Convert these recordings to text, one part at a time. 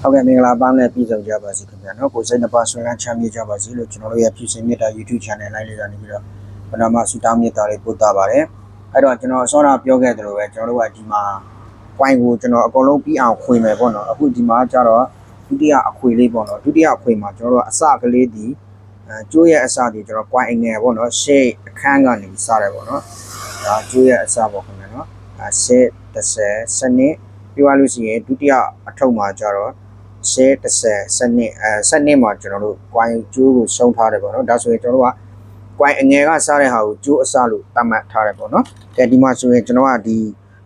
ဟုတ်ကဲ့မင်္ဂလာပါနဲ့ပြည်စုံကြပါစေခင်ဗျာနော်ကိုစိတ်နှပါဆွေးနွေးချမ်းမြေ့ကြပါစေလို့ကျွန်တော်တို့ရဲ့ဖြူစင်မြတ်တာ YouTube channel လိုက်လေးကနေပြီးတော့ပထမဆုတောင်းမြတ်တာလေးပို့တာပါတယ်အဲ့တော့ကျွန်တော်အစောကပြောခဲ့သလိုပဲကျွန်တော်တို့ကဒီမှာ point ကိုကျွန်တော်အကုန်လုံးပြီးအောင်ခွေမယ်ပေါ့နော်အခုဒီမှာကျတော့ဒုတိယအခွေလေးပေါ့နော်ဒုတိယအခွေမှာကျွန်တော်တို့အစကလေးဒီအဲကျိုးရဲ့အစဒီကျွန်တော် point အငယ်ပေါ့နော် shape အခန်းကနေစရတယ်ပေါ့နော်ဒါကျိုးရဲ့အစပေါ့ခင်ဗျာနော်အဲ shape 30စနစ်ပြောရလို့ရှိရင်ဒုတိယအထုပ်မှာကျတော့ ရှဲ30စနစ်အဲစနစ်မှာကျွန်တော်တို့ coin ကျိုးကိုရှုံးထားတယ်ပေါ့နော်ဒါဆိုရင်ကျွန်တော်တို့က coin အငယ်ကစားတဲ့ဟာကိုကျိုးအစလို့သတ်မှတ်ထားတယ်ပေါ့နော်ကဲဒီမှာဆိုရင်ကျွန်တော်ကဒီ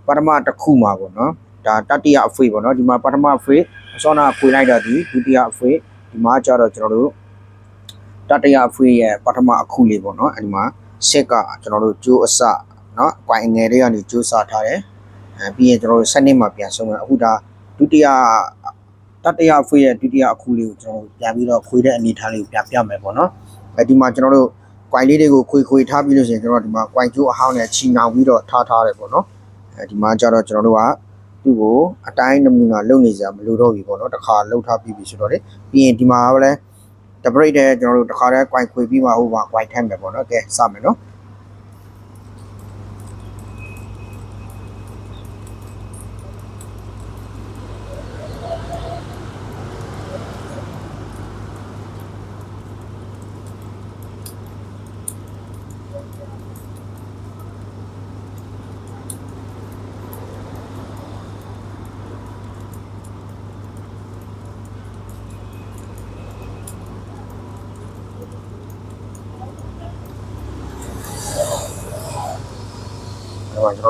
ပထမတစ်ခုမှာပေါ့နော်ဒါတတိယအဖွေပေါ့နော်ဒီမှာပထမအဖွေအစောနာဖွေလိုက်တာဒီဒုတိယအဖွေဒီမှာကျတော့ကျွန်တော်တို့တတိယအဖွေရဲ့ပထမအခုလေးပေါ့နော်အဲဒီမှာဆက်ကကျွန်တော်တို့ကျိုးအစနော် coin အငယ်လေးကနေကျိုးစထားတယ်အဲပြီးရင်ကျွန်တော်တို့စနစ်မှာပြန်ဆုံးမယ်အခုဒါဒုတိယ တတရဖွေးရဲ့ဒုတိယအခုလေးကိုကျွန်တော်တို့ပြန်ပြီးတော့ခွေးတဲ့အနေထားလေးကိုပြန်ပြမယ်ပေါ့နော်အဲဒီမှာကျွန်တော်တို့ coin လေးတွေကိုခွေခွေထားပြီးလို့ရှိရင်ကျွန်တော်တို့ဒီမှာ coin ကျိုးအဟောင်းနဲ့ချီနှောင်ပြီးတော့ထားထားတယ်ပေါ့နော်အဲဒီမှာကျတော့ကျွန်တော်တို့ကသူ့ကိုအတိုင်းနမူနာလုပ်နေစရာမလိုတော့ဘူးပေါ့နော်တစ်ခါလှုပ်ထားပြီးပြီဆိုတော့လေပြီးရင်ဒီမှာကလည်း debate တဲ့ကျွန်တော်တို့တစ်ခါတည်း coin ခွေပြီးမှဟိုပါ coin ထမ်းမယ်ပေါ့နော်ကဲစမယ်နော်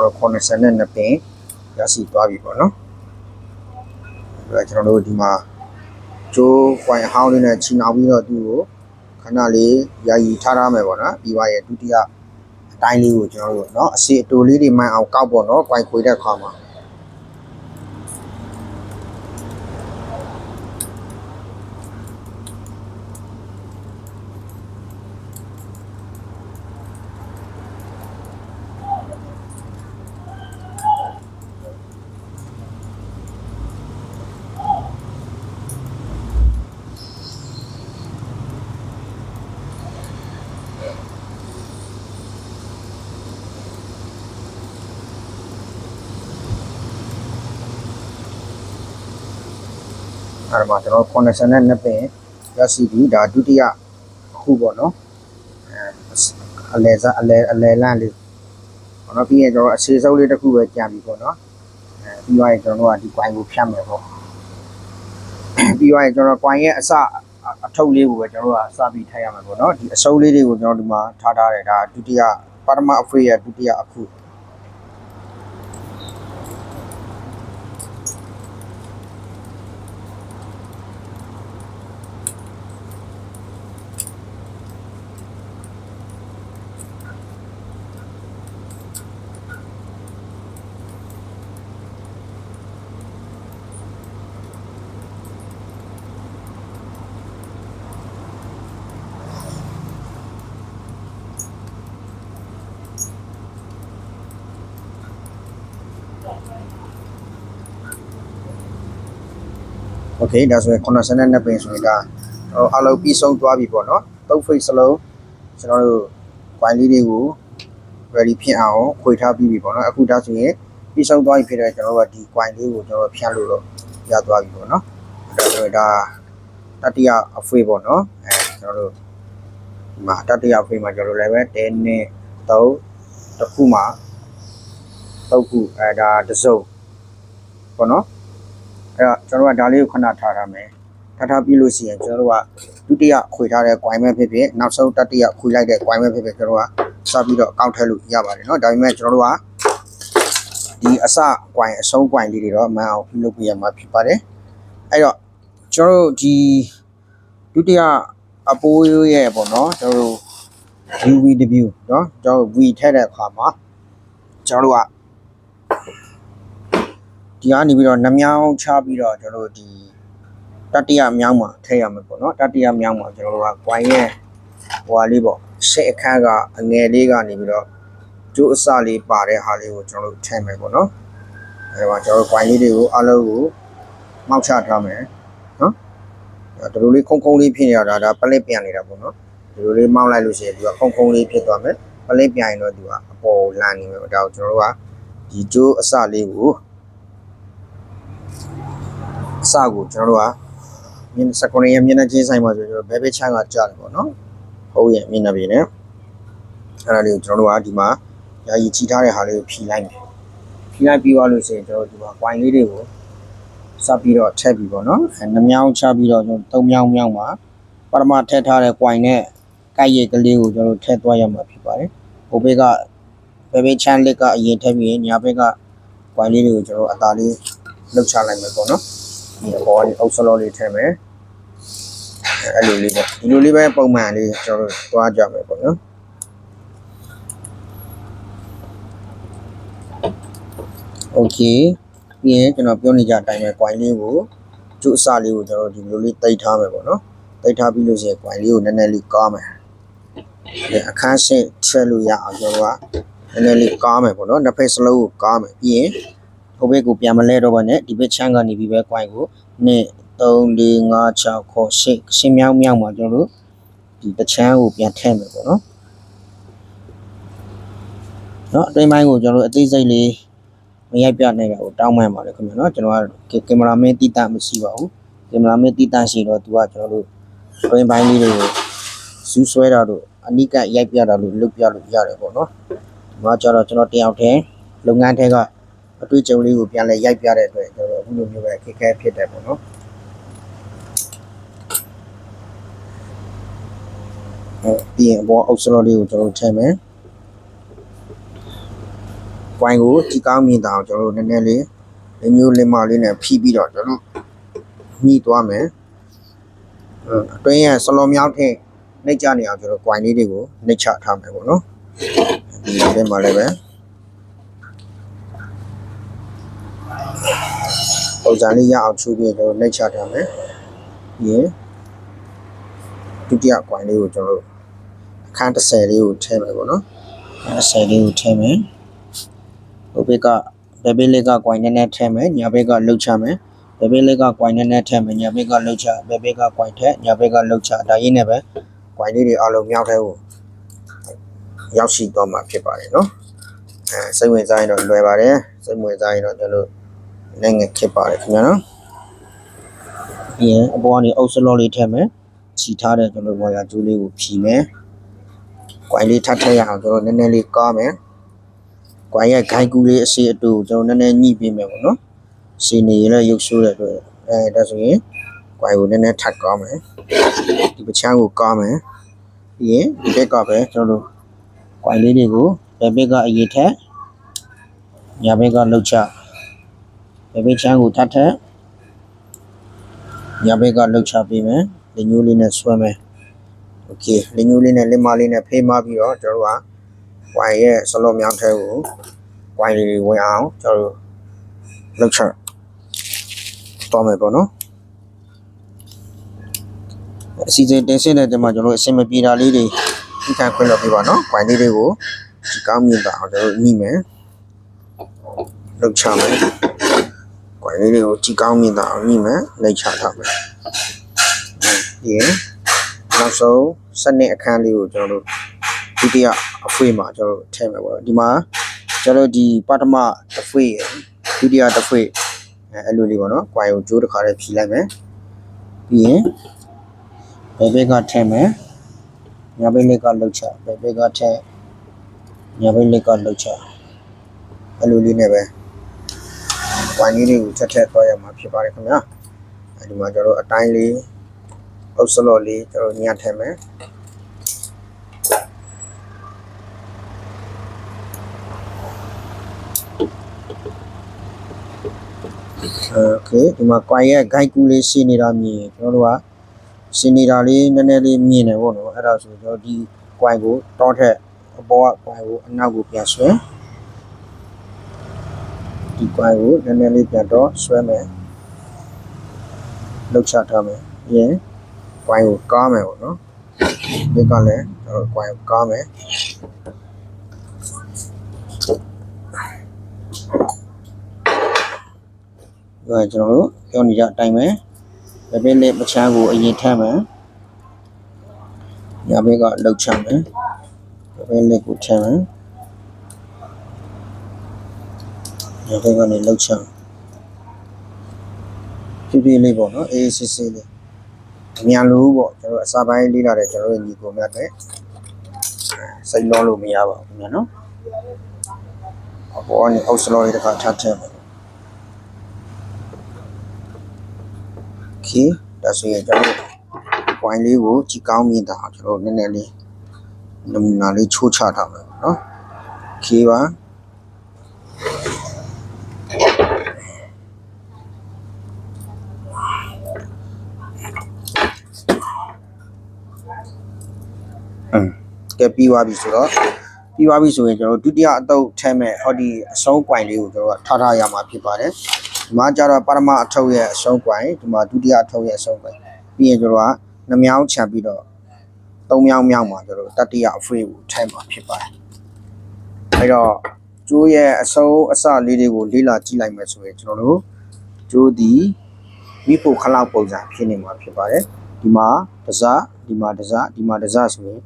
တော်တို့82ပင်ရရှိသွားပြီပေါ့နော်အဲကျွန်တော်တို့ဒီမှာကျိုး coin ဟောင်းလေးနဲ့ချီနှောင်ပြီးတော့သူ့ကိုခဏလေးယာယီထားထားမယ်ပေါ့နော်ပြီးပါရဲ့ဒုတိယအတိုင်းလေးကိုကျွန်တော်တို့เนาะအစီအတူလေးတွေမှန်အောင်ကောက်ပေါ့နော် coin ခွေတဲ့ခါမှာ အဲ့ဒါမှာကျွန်တော်82ပင်ရရှိပြီဒါဒုတိယခုပေါ့နော်အဲအလဲစားအလဲအလဲလန့်လေးပေါ့နော်ပြီးရင်ကျွန်တော်အစီစုပ်လေးတစ်ခုပဲကြာပြီပေါ့နော်အဲပြီးသွားရင်ကျွန်တော်တို့ကဒီ coin ကိုဖြတ်မယ်ပေါ့ပြီးသွားရင်ကျွန်တော် coin ရဲ့အစအထုပ်လေးကိုပဲကျွန်တော်တို့ကစပြီးထိုက်ရမှာပေါ့နော်ဒီအစုပ်လေးတွေကိုကျွန်တော်ဒီမှာထားထားတယ်ဒါဒုတိယပထမအဖွေရဲ့ဒုတိယအခု โอเคဒါဆိုရင်82ပင်ဆိုရင်ဒါကျွန်တော်အလုံးပြီးဆုံးသွားပြီပေါ့နော်သုံး face စလုံးကျွန်တော်တို့ coin လေးတွေကို ready ဖြစ်အောင်ခွေထားပြီးပြီပေါ့နော်အခုဒါဆိုရင်ပြီးဆုံးသွားပြီဖြစ်တဲ့ကျွန်တော်တို့ကဒီ coin လေးကိုကျွန်တော်ဖြတ်လို့တော့ရသွားပြီပေါ့နော်ဒါဆိုရင်ဒါတတိယအဖွေးပေါ့နော်အဲကျွန်တော်တို့ဒီမှာတတိယအဖွေးမှာကျွန်တော်တို့လည်းပဲ10နဲ့3တစ်ခုမှာ3ခုအဲဒါတစ်စုံပေါ့နော် အဲ့တော့ကျွန်တော်တို့ကဒါလေးကိုခဏထားထားမယ်ထားထားပြီးလို့ရှိရင်ကျွန်တော်တို့ကဒုတိယခွေထားတဲ့ coin ပဲဖြစ်ဖြစ်နောက်ဆုံးတတိယခွေလိုက်တဲ့ coin ပဲဖြစ်ဖြစ်ကျွန်တော်တို့ကစပြီးတော့အကောင့်ထည့်လို့ရပါတယ်เนาะဒါပေမဲ့ကျွန်တော်တို့ကဒီအစ coin အဆုံး coin လေးတွေတော့မှန်အောင်ပြုလုပ်ပြရမှာဖြစ်ပါတယ်အဲ့တော့ကျွန်တော်တို့ဒီဒုတိယအပိုးရဲ့ပေါ့เนาะကျွန်တော်တို့ UVW เนาะကျွန်တော်တို့ V ထည့်တဲ့အခါမှာကျွန်တော်တို့က ဒီကနေပြီးတော့နှမြောင်းချပြီးတော့ကျွန်တော်တို့ဒီတတိယမြောင်းမှာထည့်ရမယ်ပေါ့နော်တတိယမြောင်းမှာကျွန်တော်တို့က coin ရဲ့ဟိုဟာလေးပေါ့ရှစ်အခန်းကအငယ်လေးကနေပြီးတော့ကျိုးအစလေးပါတဲ့ဟာလေးကိုကျွန်တော်တို့ထည့်မယ်ပေါ့နော်အဲဒါမှာကျွန်တော်တို့ coin လေးတွေကိုအလုံးကိုမောက်ချထားမယ်ဒီလိုလေးခုံခုံလေးဖြစ်နေတာဒါပလက်ပြန်နေတာပေါ့နော်ဒီလိုလေးမောင်းလိုက်လို့ရှိရင်သူကခုံခုံလေးဖြစ်သွားမယ်ပလက်ပြန်ရင်တော့သူကအပေါ်လန်နေမယ်ဒါကိုကျွန်တော်တို့ကဒီကျိုးအစလေးကိုအ စကိုကျွန်တော်တို့ကမြင်းစကွန်ရဲ့မျက်နှာချင်းဆိုင်မှာဆိုကျွန်တော်ဘဲဘဲချမ်းကကြားတယ်ပေါ့နော်ဟုတ်ရဲ့မျက်နှာပြင်နဲ့အဲ့ဒါလေးကိုကျွန်တော်တို့ကဒီမှာယာယီချီထားတဲ့ဟာလေးကိုဖြီလိုက်မယ်ဖြီလိုက်ပြီးသွားလို့ရှိရင်ကျွန်တော်တို့ဒီမှာ coin လေးတွေကိုစပ်ပြီးတော့ထည့်ပြီးပေါ့နော်အဲနှမြောင်းချပြီးတော့ကျွန်တော်သုံးမြောင်းမြောင်းမှာပထမထည့်ထားတဲ့ coin နဲ့ကိုက်ရည်ကလေးကိုကျွန်တော်ထည့်သွားရမှာဖြစ်ပါတယ်ဟိုဘက်ကဘယ်ဘက်ချမ်းလက်ကအရင်ထည့်ပြီးရင်ညာဘက်က coin လေးတွေကိုကျွန်တော်အသာလေးလှုပ်ချလိုက်မယ်ပေါ့နော် ဒီအပေါ်လေးအုပ်စလောလေးထည့်မယ်အဲ့လိုလေးပေါ့ဒီလိုလေးပဲပုံမှန်လေးကျွန်တော်တို့သွားကြမယ်ပေါ့နော် โอเคပြီးရင်ကျွန်တော်ပြောနေကြအတိုင်းပဲ coin လေးကိုကျုပ်အစလေးကိုကျွန်တော်ဒီလိုလေးတိတ်ထားမယ်ပေါ့နော်တိတ်ထားပြီးလို့ရှိရင် coin လေးကိုနည်းနည်းလေးကားမယ်ဒီအခန်းရှင်းချက်လို့ရအောင်ကျွန်တော်ကနည်းနည်းလေးကားမယ်ပေါ့နော်နှစ်ဖက်စလုံးကိုကားမယ်ပြီးရင် ဟိုဘက်ကိုပြန်မလဲတော့ပါနဲ့ဒီဘက်ချမ်းကနေပြီးပဲ coin ကို1 3 4 5 6ခေါ်ရှင်းရှင်းမြောင်းမြောင်းမှာကျွန်တော်တို့ဒီတစ်ချမ်းကိုပြန်ထည့်မယ်ပေါ့နော်เนาะအတွင်းပိုင်းကိုကျွန်တော်တို့အသေးစိတ်လေး မရိုက်ပြနိုင်တာကိုတောင်းပန်ပါတယ်ခင်ဗျာနော်ကျွန်တော်ကကင်မရာမင်းတိတမရှိပါဘူးကင်မရာမင်းတိတရှိတော့သူကကျွန်တော်တို့တွင်ပိုင်းလေးတွေကိုစူးဆွဲတာတို့အနိကရိုက်ပြတာလို့လုပ်ပြလို့ရတယ်ပေါ့နော်ဒီမှာကျတော့ကျွန်တော်တယောက်တည်းလုပ်ငန်းထဲက အတွေ့အကြုံလေးကိုပြန်လဲရိုက်ပြတဲ့အတွက်ကျွန်တော်အခုလိုမျိုးပဲခက်ခဲဖြစ်တယ်ပေါ့နော်အဲပြီးရင်ဘောအောက်စလောလေးကိုကျွန်တော်ထည့်မယ်ကွိုင်းကိုဒီကောင်းမြင်တာအောင်ကျွန်တော်တို့နည်းနည်းလေးလက်ညှိုးလက်မလေးနဲ့ဖိပြီးတော့ကျွန်တော်တို့ညှိသွားမယ်အဲအတွင်းရဲ့ဆလောမြောက်ထက်နှိပ်ကြနေအောင်ကျွန်တော်ကွိုင်းလေးတွေကိုနှိပ်ချထားမယ်ပေါ့နော်ဒီလက်မှာလည်းပဲ ပုံစံလေးရအောင်ချူပြီးကျွန်တော်နှိပ်ချထားမယ်ပြီးရင်ဒုတိယကွိုင်းလေးကိုကျွန်တော်တို့အခန်း30လေးကိုထည့်မယ်ပေါ့နော်30လေးကိုထည့်မယ်ဟိုဘက်ကဘယ်ဘက်လက်ကကွိုင်းနဲ့နဲ့ထဲမယ်ညာဘက်ကလှုပ်ချမယ်ဘယ်ဘက်လက်ကကွိုင်းနဲ့နဲ့ထဲမယ်ညာဘက်ကလှုပ်ချဘယ်ဘက်ကကွိုင်းထက်ညာဘက်ကလှုပ်ချဒါရင်းနဲ့ပဲကွိုင်းလေးတွေအလုံးမြောက်ထဲကိုရောက်ရှိတော့မှာဖြစ်ပါတယ်နော်အဲစိတ်ဝင်စားရင်တော့လွယ်ပါတယ်စိတ်ဝင်စားရင်တော့ကျွန်တော် လည်းငယ်ခစ်ပါတယ်ခင်ဗျာနော်ပြီးရင်အပေါ်ကနေအုပ်စလောလေးထဲမယ်ခြီထားတဲ့ကျွန်တော်ဝါယာကျိုးလေးကိုဖြီမယ်ကွိုင်းလေးထပ်ထည့်ရအောင်ကျွန်တော်နည်းနည်းလေးကားမယ်ကွာရဲ့ဂိုင်ကူလေးအစီအတူကျွန်တော်နည်းနည်းညှိပေးမယ်ပေါ့နော်စီနေရင်လည်းရုပ်ဆိုးတဲ့အတွက်အဲဒါဆိုရင်ကွာကိုနည်းနည်းထပ်ကောင်းမယ်ဒီပချမ်းကိုကောင်းမယ်ပြီးရင်ဒီဘက်ကပဲကျွန်တော်တို့ကွာလေးတွေကိုဘယ်ဘက်ကအရေးထက်ညာဘက်ကလှုပ်ချ ဘယ်ဘက်ချမ်းကိုထပ်ထက်ညာဘက်ကလှုပ်ချပေးမယ်လက်ညှိုးလေးနဲ့ဆွဲမယ်โอเคလက်ညှိုးလေးနဲ့လက်မလေးနဲ့ဖေးမပြီးတော့ကျွန်တော်တို့က ဝိုင်ရဲ့ဆလော့မြောင်းထဲကိုဝိုင်လေးဝင်အောင်ကျွန်တော်တို့လှုပ်ချက်တော့မယ်ပေါ့နော်အစီအစဉ်တင်ဆက်တဲ့တင်မှာကျွန်တော်တို့အစင်မပြေတာလေးတွေဒီခံခွင့်လုပ်ပြပါနော်ဝိုင်လေးတွေကိုဒီကောင်းမြင်တာအောင်ကျွန်တော်တို့ညှိမယ်လှုပ်ချမယ် ဝိုင်လေးတွေကိုဒီကောင်းမြင်တာအောင်ညှိမယ်နှိပ်ချထားမယ်ဒီနောက်ဆုံးစနစ်အခန်းလေးကိုကျွန်တော်တို့ဒုတိယအဖွေးမှာကျွန်တော်တို့ထည့်မယ်ပေါ့နော်ဒီမှာကျွန်တော်တို့ဒီပထမတစ်ဖွေးရယ်ဒုတိယတစ်ဖွေးအဲအဲ့လိုလေးပေါ့နော်။ကွိုင်ကိုကျိုးတစ်ခါလေးဖြီလိုက်မယ်။ပြီးရင်ဘယ်ဘက်ကထည့်မယ်။ညာဘက်လက်ကလှုပ်ချဘယ်ဘက်ကထည့်ညာဘက်လက်ကလှုပ်ချအဲ့လိုလေးနဲ့ပဲ ကွိုင်လေးတွေကိုထက်ထက်သွားရမှာဖြစ်ပါတယ်ခင်ဗျာ။အဲဒီမှာကျွန်တော်တို့အတိုင်းလေးအုပ်စလော့လေးကျွန်တော်ညှပ်ထည့်မယ်။ okay ဒီမှာ coin ရဲ့ guide ကူးလေးရှင်းနေတာမြင်ရင်ကျွန်တော်တို့ကရှင်းနေတာလေးနည်းနည်းလေးမြင်တယ်ပေါ့နော်အဲ့ဒါဆိုကျွန်တော်ဒီ coin ကိုတောထက်အပေါ်က coin ကိုအနောက်ကိုပြန်ဆွဲ ဒီ coin ကိုနည်းနည်းလေးပြန်တော့ဆွဲမယ်လှုပ်ချထားမယ်ပြီးရင် coin ကိုကားမယ်ပေါ့နော်ဒီကလည်းကျွန်တော် coin ကိုကားမယ်ဒါကျွန်တော်တို့ပြောနေကြအတိုင်းပဲဘယ်ဘက်နဲ့မချမ်းကိုအရင်ထမ်းမယ်ညာဘက်ကလှုပ်ချမယ်ဘယ်ဘက်လက်ကိုထမ်းမယ် ရခိုင်ကနေလှုပ်ချမ်းပြပြလေးပေါ့နော်အေးစစ်စစ်လေးအများလို့ပေါ့ကျွန်တော်အစာပိုင်းလေးလာတယ်ကျွန်တော်ရဲ့ညီကိုများတဲ့စိတ်လုံးလို့မရပါဘူးခင်ဗျာနော်အပေါ်ကနေအောက်စလော်လေးတစ်ခါထပ်ထည့်ပါ Okay ဒါဆိုရင်ကျွန်တော်ဝိုင်းလေးကိုကြည်ကောင်းမြင်တာကျွန်တော်နည်းနည်းလေးနမူနာလေးချိုးချထားမယ်နော် Okay ပါ ကဲပြီးသွားပြီဆိုတော့ပြီးသွားပြီဆိုရင်ကျွန်တော်တို့ဒုတိယအတုပ်ထဲမဲ့ဟောဒီအဆုံး point လေးကိုကျွန်တော်တို့ထားထားရမှာဖြစ်ပါတယ်ဒီမှာကျတော့ပရမအထုပ်ရဲ့အဆုံး point ဒီမှာဒုတိယအထုပ်ရဲ့အဆုံး point ပြီးရင်ကျွန်တော်ကနှမြောင်းချန်ပြီးတော့သုံးမြောင်းမြောင်းမှာကျွန်တော်တို့တတိယအဖွေးကိုထဲမှာဖြစ်ပါတယ်အဲတော့ကျိုးရဲ့အဆုံးအစလေးတွေကိုလေ့လာကြည့်လိုက်မယ်ဆိုရင်ကျွန်တော်တို့ကျိုးဒီမိဖို့ခလောက်ပုံစံဖြစ်နေမှာဖြစ်ပါတယ်ဒီမှာတစားဒီမှာတစားဒီမှာတစားဆိုရင်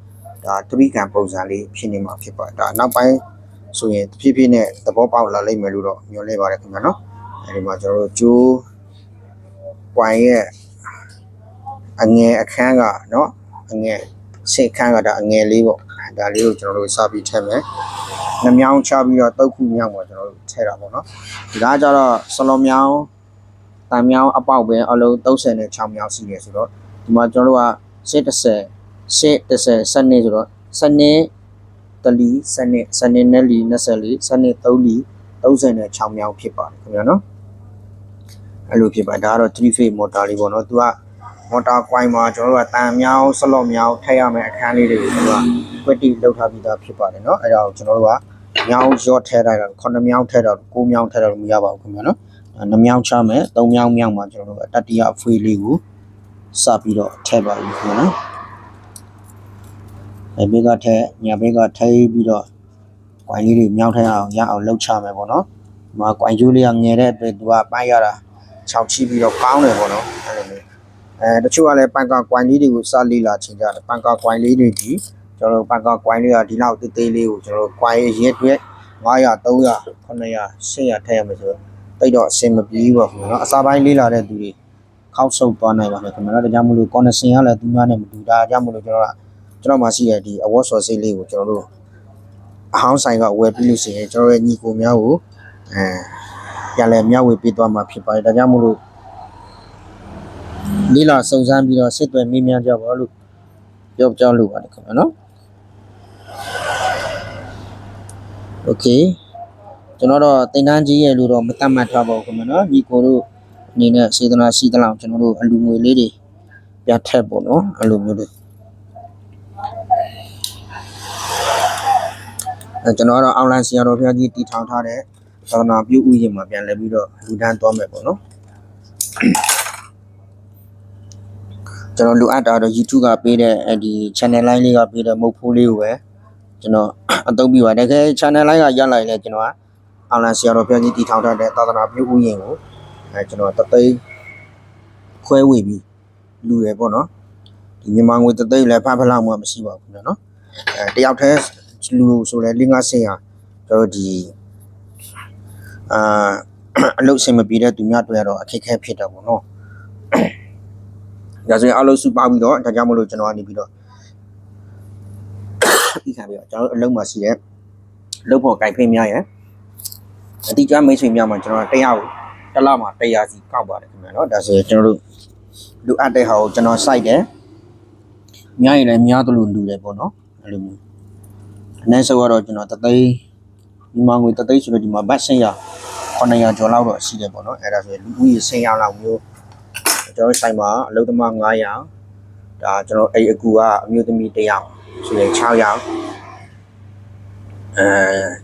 ဒါတပိကံပုံစံလေးဖြစ်နေမှာဖြစ်ပါဒါနောက်ပိုင်းဆိုရင်ဖြည်းဖြည်းနဲ့သဘောပေါက်လာလိမ့်မယ်လို့တော့မျှော်လင့်ပါတယ်ခင်ဗျာနော်အဲဒီမှာကျွန်တော်တို့ကျိုးပွိုင်ရဲ့အငယ်အခန်းကနော်အငယ်စိတ်ခန်းကဒါအငယ်လေးပေါ့ဒါလေးကိုကျွန်တော်တို့စပြီးထည့်မယ်နှမြောင်းချပြီးတော့တုတ်ခုမြောင်းပေါ့ကျွန်တော်တို့ထည့်တာပေါ့နော်ဒါကကြတော့ဆလောမြောင်းတန်မြောင်းအပေါက်ပဲအလုံး36မြောင်းရှိတယ်ဆိုတော့ဒီမှာကျွန်တော်တို့ကစစ်30 ရှစ်တစ်ဆယ်စနစ်ဆိုတော့စနစ်တလီစနစ်စနစ်နဲ့လီ24စနစ်3လီ36မြောက်ဖြစ်ပါတယ်ခင်ဗျာနော်အဲ့လိုဖြစ်ပါဒါကတော့ three phase motor လေးပေါ့နော်သူက motor coin မှာကျွန်တော်တို့ကတန်မြောက် slot မြောက်ထည့်ရမယ်အခန်းလေးတွေကိုသူက quality လောက်ထားပြီးသားဖြစ်ပါတယ်နော်အဲ့ဒါကိုကျွန်တော်တို့ကမြောက်ရော့ထည့်လိုက်တာ9မြောက်ထည့်တော့9မြောက်ထည့်တော့မရပါဘူးခင်ဗျာနော်နှမြောင်းချမယ်သုံးမြောင်းမြောင်းမှာကျွန်တော်တို့တတိယအဖွေးလေးကိုစပြီးတော့ထည့်ပါဦးခင်ဗျာနော် ဘယ်ဘေးကထက်ညာဘေးကထိပြီးတော့ကွိုင်းလေးတွေမြောက်ထက်အောင်ရအောင်လှုပ်ချမယ်ပေါ့နော်ဒီမှာကွိုင်းကျိုးလေးကငယ်တဲ့အတွက်သူကပိုင်းရတာခြောက်ချပြီးတော့ကောင်းတယ်ပေါ့နော်အဲ့လိုမျိုးအဲတချို့ကလည်းပန်ကာကွိုင်းလေးတွေကိုစလေးလာချင်ကြတယ်ပန်ကာကွိုင်းလေးတွေကြီးကျွန်တော်ပန်ကာကွိုင်းလေးကဒီလောက်သေးသေးလေးကိုကျွန်တော်ကွိုင်းရဲ့အတွက်900 300 900 100ထည့်ရမယ်ဆိုတော့တိတ်တော့အဆင်မပြေဘူးပေါ့ခင်ဗျာနော်အစာပိုင်းလေးလာတဲ့သူတွေခောက်ဆုပ်သွားနိုင်ပါတယ်ခင်ဗျာနော်ဒါကြောင့်မလို့ connection ကလည်းသူများနဲ့မတူတာကြောင့်မလို့ကျွန်တော်က ကျွန်တော်မှရှိတဲ့ဒီ award sausage လေးကိုကျွန်တော်တို့အဟောင်းဆိုင်ကအဝယ်ပြုလို့ရှိရင်ကျွန်တော်ရဲ့ညီကိုများကိုအဲရလဲမျှဝေပေးသွားမှာဖြစ်ပါတယ်ဒါကြောင့်မို့လို့လီလာစုံစမ်းပြီးတော့စစ်တွေမေးမြန်းကြပါလို့ပြောကြားလိုပါတယ်ခင်ဗျာနော် Okay ကျွန်တော်တို့တင်တန်းကြီးရဲ့လို့တော့မတတ်မှတ်ထားပါဘူးခင်ဗျာနော်ညီကိုတို့အနေနဲ့စေတနာရှိသလောက်ကျွန်တော်တို့အလူငွေလေးတွေပြတ်ထက်ပေါ့နော်အလူမျိုးတွေ ကျွန်တော်ကတော့ online ဆရာတော်ဘုရားကြီးတည်ထောင်ထားတဲ့သာသနာပြုဥယျာဉ်မှာပြန်လဲပြီးတော့လူဒန်းသွားမယ်ပေါ့နော်ကျွန်တော်လိုအပ်တာတော့ YouTube ကပေးတဲ့အဲဒီ channel line လေးကပေးတဲ့မုတ်ဖိုးလေးကိုပဲကျွန်တော်အသုံးပြုပါတယ်ခဲ channel line ကရလာရင်လည်းကျွန်တော်က online ဆရာတော်ဘုရားကြီးတည်ထောင်ထားတဲ့သာသနာပြုဥယျာဉ်ကိုအဲကျွန်တော်တသိန်းခွဲဝေပြီးလူရယ်ပေါ့နော်ဒီမြန်မာငွေတသိန်းလည်းဖန်ဖလောက်မှမရှိပါဘူးခင်ဗျာနော်အဲတယောက်တည်း လူဆိုလဲ၄၅ဆင့်ဟာကျွန်တော်ဒီအာအလုပ်ဆင်မပြေတဲ့သူများတွေကတော့အခက်အခဲဖြစ်တာပေါ့နော်ဒါဆိုရင်အလုပ်စုပေါင်းပြီးတော့ဒါကြောင့်မလို့ကျွန်တော်ကနေပြီးတော့ဒီခံပြီးတော့ကျွန်တော်အလုပ်မှာရှိတဲ့လုပ်ဖို့ကြိုက်ဖိများရယ်အတိအကျမိတ်ဆွေများမှာကျွန်တော်တရားကိုတစ်လမှာတရားစီကောက်ပါတယ်ခင်ဗျာနော်ဒါဆိုရင်ကျွန်တော်တို့လူအပ်တဲ့ဟာကိုကျွန်တော်စိုက်တယ်များရင်လည်းများသလိုလူတယ်ပေါ့နော်အဲ့လိုမျိုး အနည်းဆုံးကတော့ကျွန်တော်တသိန်းဒီမှာငွေတသိန်းဆိုတော့ဒီမှာဘတ်100 900ကျော်လောက်တော့ရှိတယ်ပေါ့နော်အဲ့ဒါဆိုရင်လူဦးရေ100လောက်မျိုးကျွန်တော်ဆိုင်မှာအလုပ်သမား900ဒါကျွန်တော်အဲ့အကူကအမျိုးသမီး100ဆိုရင်600အဲ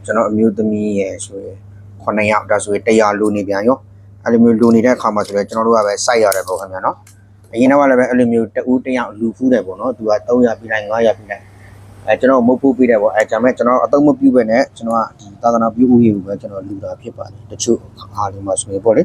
ကျွန်တော်အမျိုးသမီးရယ်ဆိုရင်900ဒါဆိုရင်100လိုနေပြန်ရောအဲ့လိုမျိုးလိုနေတဲ့အခါမှာဆိုရင်ကျွန်တော်တို့ကပဲစိုက်ရတယ်ပေါ့ခင်ဗျာနော်အရင်တော့လည်းပဲအဲ့လိုမျိုးတဦး100လူဖူးတယ်ပေါ့နော်သူက300ပြီးလိုက်900ပြီးလိုက် အဲကျွန်တော်မုတ်ဖူးပြီးတယ်ပေါ့အဲဒါမဲ့ကျွန်တော်အသုံးမပြုပဲနဲ့ကျွန်တော်ကဒီသာသနာပြုဥယျာဉ်ကိုပဲကျွန်တော်လူတာဖြစ်ပါတယ်တချို့အားလုံးမှာဆိုရင်ပေါ့လေ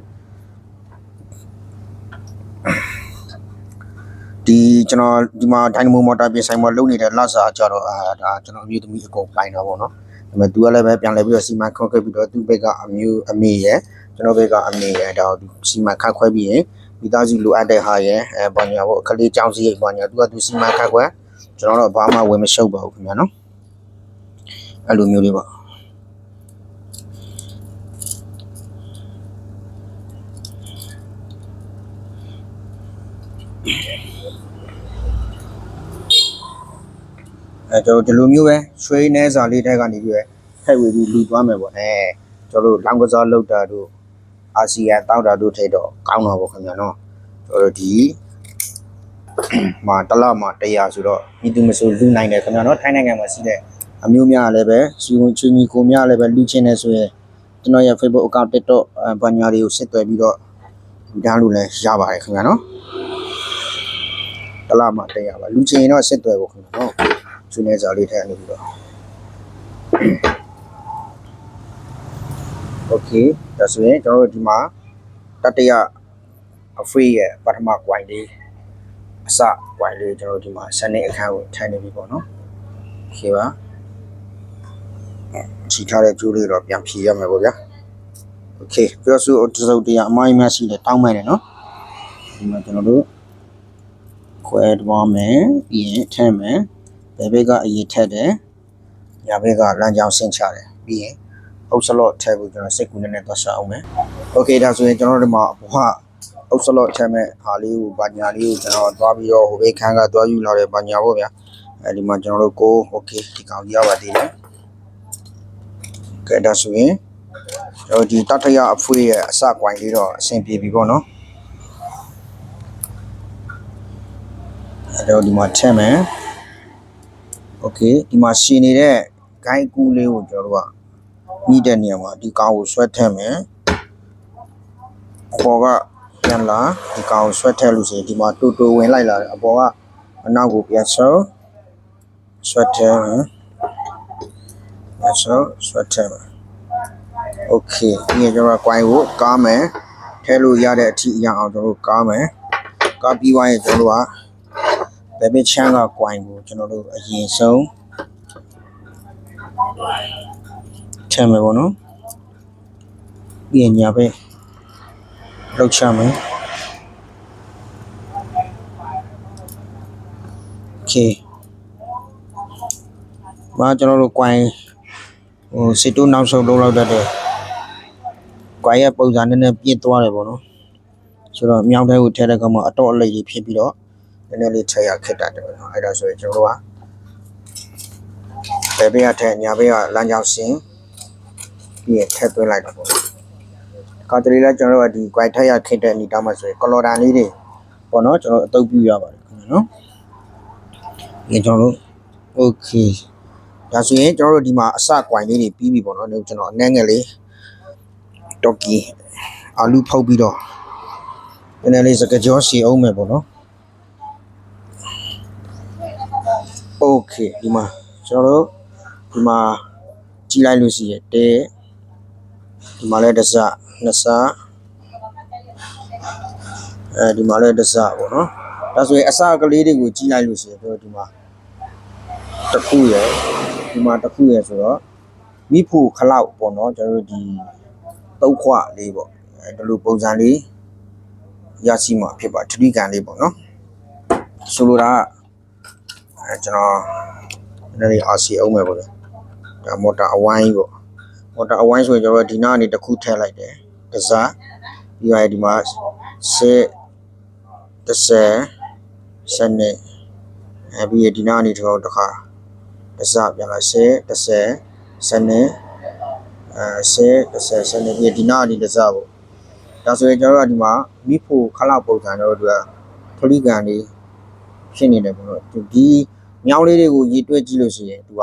ဒီကျွန်တော်ဒီမှာ Dynamo Motor ပြင်ဆိုင်မှာလုပ်နေတဲ့လစာကြတော့အာဒါကျွန်တော်အမျိုးသမီးအကုန်ပိုင်တာပေါ့နော်ဒါပေမဲ့သူကလည်းပဲပြန်လဲပြီးတော့စီမံခန့်ခွဲပြီးတော့သူ့ဘက်ကအမျိုးအမေရယ်ကျွန်တော်ဘက်ကအမေရယ်ဒါကိုစီမံခန့်ခွဲပြီးရင်မိသားစုလိုအပ်တဲ့ဟာရယ်အဲဘာညာပေါ့ကလေးကြောင်းစရိတ်ဘာညာသူကသူစီမံခန့်ခွဲ ကျွန်တော်တော့ဘာမှဝင်မရှုပ်ပါဘူးခင်ဗျာနော်အဲ့လိုမျိုးလေးပေါ့အဲကျွန်တော်ဒီလိုမျိုးပဲရွှေနေစာလေးတက်ကနေပြီးပဲထည့်ဝေပြီးလူသွားမယ်ပေါ့အဲကျွန်တော်တို့လောင်းကစားလောက်တာတို့အာဆီယံတောက်တာတို့ထိတော့ကောင်းတာပေါ့ခင်ဗျာနော်ကျွန်တော်တို့ဒီ မှာတစ်လမှာ100ဆိုတော့မိသူမဆိုလူနိုင်တယ်ခင်ဗျာနော်ထိုင်းနိုင်ငံမှာရှိတဲ့အမျိုးများလည်းပဲစီဝင်ချင်းကြီးကိုများလည်းပဲလူချင်းနေဆိုရင်ကျွန်တော်ရဲ့ Facebook account TikTok ဘာညာတွေကိုဆက်သွယ်ပြီးတော့လူတန်းလို့လည်းရပါတယ်ခင်ဗျာနော်တစ်လမှာ100ပါလူချင်းရင်တော့ဆက်သွယ်ဖို့ခင်ဗျာနော်ဆွေးနွေးစာလေးထည့်နေပြီးတော့ Okay ဒါဆိုရင်ကျွန်တော်တို့ဒီမှာတတရအဖေးရဲ့ပထမ coin လေး အစ coin လေးကျွန်တော်တို့ဒီမှာစနေအခန်းကိုထည့်နေပြီပေါ့နော် Okay ပါချီထားတဲ့ကျိုးလေးတော့ပြန်ဖြေရမယ်ပေါ့ဗျာ Okay ပြောစုတစုပ်တရားအမိုင်းမရှိတယ်တောင်းမယ်နော်ဒီမှာကျွန်တော်တို့ခွဲသွားမယ်ပြီးရင်ထည့်မယ် ဘယ်ဘက်ကအရေးထက်တယ်ညာဘက်ကလမ်းကြောင်းဆင်းချတယ်ပြီးရင်အုပ်စလော့ထည့်ဖို့ကျွန်တော်စိတ်ကူးနေနဲ့သွားရှာအောင်မယ်โอเคဒါဆိုရင်ကျွန်တော်တို့ဒီမှာဘဝ အုပ်စလော့ထည့်မဲ့ဟာလေးကိုဘာညာလေးကိုကျွန်တော်သွားပြီးတော့ဟိုဘက်ခန်းကသွားယူလာတယ်ဘာညာပေါ့ဗျာအဲဒီမှာကျွန်တော်တို့ကိုโอเคဒီကောင်ကြီးရပါသေးတယ်ကဲဒါဆိုရင်ကျွန်တော်ဒီတထရအဖွေးရဲ့အစကွိုင်းလေးတော့အဆင်ပြေပြီပေါ့နော်အဲတော့ဒီမှာထည့်မယ် โอเคဒီမှာရှင်နေတဲ့ guide ကူးလေးကိုကျွန်တော်တို့ကညှိတဲ့နေရာမှာဒီကောင်ကိုဆွဲထည့်မယ်ခေါ်က ပြန်လာဒီကောင်ကိုဆွဲထည့်လို့ဆိုရင်ဒီမှာတူတူဝင်လိုက်လာတယ်အပေါ်ကအနောက်ကိုပြန်ဆုပ်ဆွဲထည့်မယ်ပြန်ဆုပ်ဆွဲထည့်မယ်โอเคဒီကကျွန်တော် coin ကိုကားမယ်ထည့်လို့ရတဲ့အထိအရအောင်ကျွန်တော်တို့ကားမယ်ကားပြီးသွားရင်ကျွန်တော်တို့က ဘယ်ဘက်ချမ်းက coin ကိုကျွန်တော်တို့အရင်ဆုံးထည့်မယ်ပေါ့နော်ပြီးရင်ညာဘက် လောက်ချမယ်โอเคမာကျွန်တော်တို့ coin ဟိုစစ်တူးနောက်ဆုံးလုံးလောက်တတ်တယ် coin ရဲ့ပုံစံနည်းနည်းပြည့်သွားတယ်ပေါ့နော်ဆိုတော့မြောင်းတဲ့ကိုထည့်တဲ့ကောင်မှာအတော့အလိတ်ကြီးဖြစ်ပြီးတော့ နည်းနည်းလေးထည့်ရခက်တတ်တယ်ပေါ့နော်အဲ့ဒါဆိုရင်ကျွန်တော်တို့ကဘယ်ဘက်ကထည့်ညာဘက်ကလမ်းကြောင်းဆင်းပြီးရင်ထည့်သွင်းလိုက်တော့ပေါ့ ခါတလေလဲကျွန်တော်တို့ကဒီ white ထက်ရခင်းတဲ့အနေတောင်းမှဆိုရင်ကလော်ဒန်လေးတွေပေါ့နော်ကျွန်တော်အတုပ်ပြရပါတယ်ခင်ဗျာနော်ဒီကျွန်တော်တို့ okay ဒါဆိုရင်ကျွန်တော်တို့ဒီမှာအစကွိုင်လေးတွေပြီးပြီပေါ့နော်ကျွန်တော်အနှဲငယ်လေးတောက်ကီအာလူဖောက်ပြီးတော့နည်းနည်းလေးစကကြောစီအောင်မယ်ပေါ့နော် okay ဒီမှာကျွန်တော်တို့ဒီမှာကြီးလိုက်လို့ရှိရတဲဒီမှာလဲတစ်စက် နှစ်စအဲဒီမှာလည်းတစ်စပေါ့နော်ဒါဆိုရင်အစကလေးတွေကိုကြည့်လိုက်လို့ရှိရင်တို့ဒီမှာတစ်ခုရယ်ဒီမှာတစ်ခုရယ်ဆိုတော့မိဖို့ခလောက်ပေါ့နော်ကျွန်တော်တို့ဒီတုတ်ခွလေးပေါ့အဲဒီလိုပုံစံလေးရရှိမှာဖြစ်ပါထတိကန်လေးပေါ့နော်ဆိုလိုတာကအဲကျွန်တော်နည်းနည်း RC အောင်မယ်ပေါ့ဗျာဒါမော်တာအဝိုင်းပေါ့မော်တာအဝိုင်းဆိုရင်ကျွန်တော်ဒီနားကနေတစ်ခုထည့်လိုက်တယ် ကစားပြီးရင်ဒီမှာစစ်30စနစ်အဲပြီးရင်ဒီနားကနေတစ်ခါတစ်ခါကစားပြန်လာစစ်30စနစ်အဲစစ်30စနစ်ပြီးရင်ဒီနားကနေကစားပေါ့ဒါဆိုရင်ကျွန်တော်တို့ကဒီမှာမိဖို့ခလောက်ပုံစံတော့တို့ကဖလိကန်လေးဖြစ်နေတယ်ပေါ့နော်သူဒီမြောင်းလေးတွေကိုရေတွက်ကြည့်လို့ရှိရင်သူက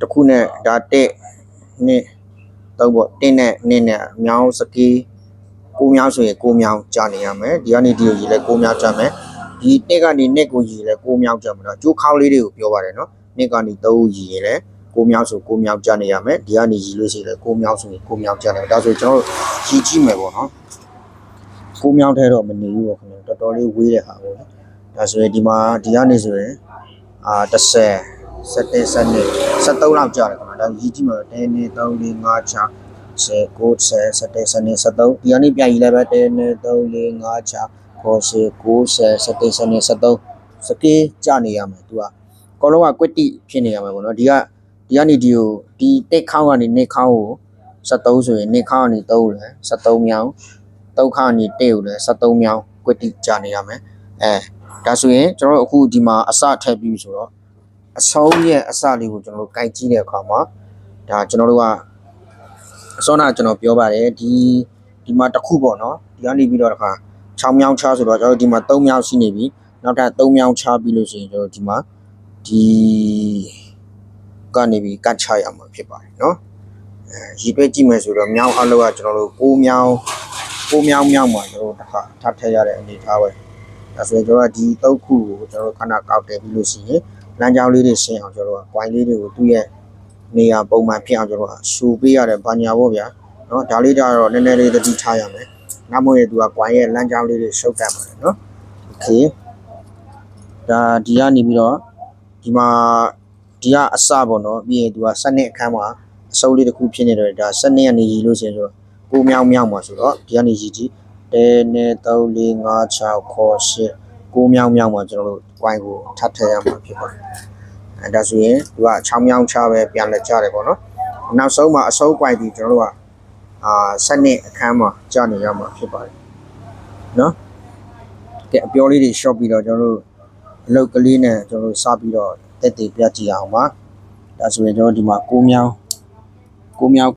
တစ်ခုနဲ့ဒါတက်နှစ် တော့ပေါ့တင်းနဲ့နှစ်နဲ့မြောင်းစကီကိုမြောင်းဆိုရင်ကိုမြောင်းကြာနေရမယ်ဒီကနေဒီကိုရေလဲကိုမြောင်းကြာမယ်ဒီတက်ကနေနှစ်ကိုရေလဲကိုမြောင်းကြာမှာတော့ကျိုးခေါင်းလေးတွေကိုပြောပါတယ်နော်နှစ်ကနေသုံးရေလဲကိုမြောင်းဆိုကိုမြောင်းကြာနေရမယ်ဒီကနေရေလို့ရှိရင်လဲကိုမြောင်းဆိုရင်ကိုမြောင်းကြာနေဒါဆိုကျွန်တော်တို့ရေကြည့်မယ်ပေါ့နော်ကိုမြောင်းထဲတော့မနေဘူးပေါ့ခင်ဗျတော်တော်လေးဝေးတဲ့ဟာပေါ့ဒါဆိုရင်ဒီမှာဒီကနေဆိုရင်အာ30 17 12 73လောက်ကြာတယ်ခင်ဗျာဒါရည်ကြည့်မှာ1 2 3 4 5 6 10 9 10 17 12 73ဒီကနေပြန်ရည်လည်းပဲ1 2 3 4 5 6 9 10 9 10 17 12 73စကေးကြာနေရမယ်သူကကောလုံးကကွက်တိဖြစ်နေရမယ်ပေါ့နော်ဒီကဒီကနေဒီကိုဒီတက်ခေါင်းကနေနေခေါင်းကို73ဆိုရင်နေခေါင်းကနေ3လဲ73မြောင်း3ခေါင်းကနေ1ကိုလဲ73မြောင်းကွက်တိကြာနေရမယ်အဲဒါဆိုရင်ကျွန်တော်တို့အခုဒီမှာအစထည့်ပြီးဆိုတော့ အဆုံးရဲ့အစလေးကိုကျွန်တော်တို့ကြိုက်ကြည့်တဲ့အခါမှာဒါကျွန်တော်တို့ကအစောနာကျွန်တော်ပြောပါတယ်ဒီဒီမှာတစ်ခုပေါ့နော်ဒီကနေပြီးတော့တစ်ခါ6မြောင်းချဆိုတော့ကျွန်တော်တို့ဒီမှာ3မြောင်းရှိနေပြီနောက်ထပ်3မြောင်းချပြီးလို့ရှိရင်ကျွန်တော်တို့ဒီမှာဒီကနေပြီးကတ်ချရမှာဖြစ်ပါတယ်နော်အဲရေတွက်ကြည့်မယ်ဆိုတော့မြောင်းအလောကကျွန်တော်တို့6မြောင်း6မြောင်းမြောင်းမှာကျွန်တော်တို့တစ်ခါထပ်ထည့်ရတဲ့အနေထားပဲဒါဆိုရင်ကျွန်တော်တို့ဒီ3ခုကိုကျွန်တော်တို့ခဏကောက်တယ်ပြီးလို့ရှိရင် လမ်းကြောင်းလေးတွေရှင်းအောင်ကျွန်တော်တို့က point လေးတွေကိုသူ့ရဲ့နေရာပုံမှန်ဖြစ်အောင်ကျွန်တော်တို့ကရှူပေးရတယ်ဘာညာပေါ့ဗျာနော်ဒါလေးတော့နည်းနည်းလေးသတိထားရမယ်နောက်မို့ရသူက point ရဲ့လမ်းကြောင်းလေးတွေရှုပ်တတ်ပါတယ်နော် okay ဒါဒီကနေပြီးတော့ဒီမှာဒီကအစပေါ့နော်ပြီးရင်သူကစနစ်အခန်းမှာအစုပ်လေးတစ်ခုဖြစ်နေတယ်ဒါစနစ်ကနေရည်လို့ဆိုရင်ဆိုတော့ကိုမြောင်မြောင်မှာဆိုတော့ဒီကနေရည်ကြည့်1 2 3 4 5 6 7 8 ကိုမြောင်းမြောင်းမှာကျွန်တော်တို့ point ကိုထပ်ထည့်ရမှာဖြစ်ပါတယ်အဲဒါဆိုရင်သူက6မြောင်းချပဲပြန်လက်ကြတယ်ပေါ့နော်နောက်ဆုံးမှာအစုပ် point ဒီကျွန်တော်တို့ကအာစနစ်အခန်းမှာကြာနေရမှာဖြစ်ပါတယ်နော်ကဲအပြောလေးတွေ short ပြီးတော့ကျွန်တော်တို့အလုတ်ကလေးနဲ့ကျွန်တော်တို့စပြီးတော့တက်တည်ပြကြည့်အောင်ပါဒါဆိုရင်ကျွန်တော်ဒီမှာ6မြောင်း6မြောင်း